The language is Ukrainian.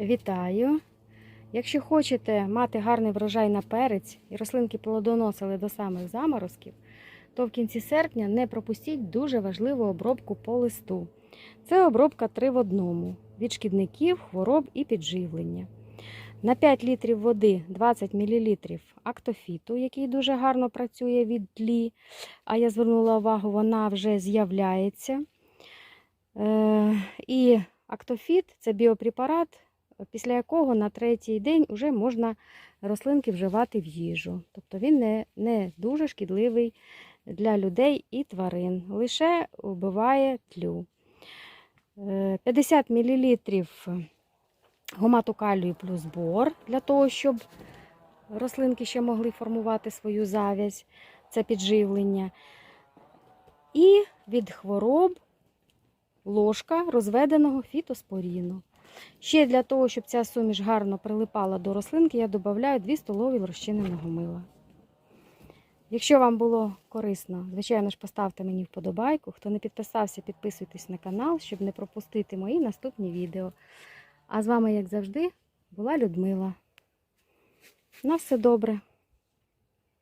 Вітаю! Якщо хочете мати гарний врожай на перець і рослинки плодоносили до самих заморозків, то в кінці серпня не пропустіть дуже важливу обробку по листу. Це обробка 3 в одному від шкідників, хвороб і підживлення. На 5 літрів води 20 мл актофіту, який дуже гарно працює від тлі. А я звернула увагу, вона вже з'являється. Е, І актофіт це біопрепарат, після якого на третій день вже можна рослинки вживати в їжу. Тобто він не, не дуже шкідливий для людей і тварин, лише вбиває тлю. Е, 50 мл гумату калію плюс бор для того, щоб рослинки ще могли формувати свою завязь, це підживлення. І від хвороб ложка розведеного фітоспоріну. Ще для того, щоб ця суміш гарно прилипала до рослинки, я додаю 2 столові розчиненого мила. Якщо вам було корисно, звичайно ж, поставте мені вподобайку. Хто не підписався, підписуйтесь на канал, щоб не пропустити мої наступні відео. А з вами, як завжди, була Людмила. На все добре.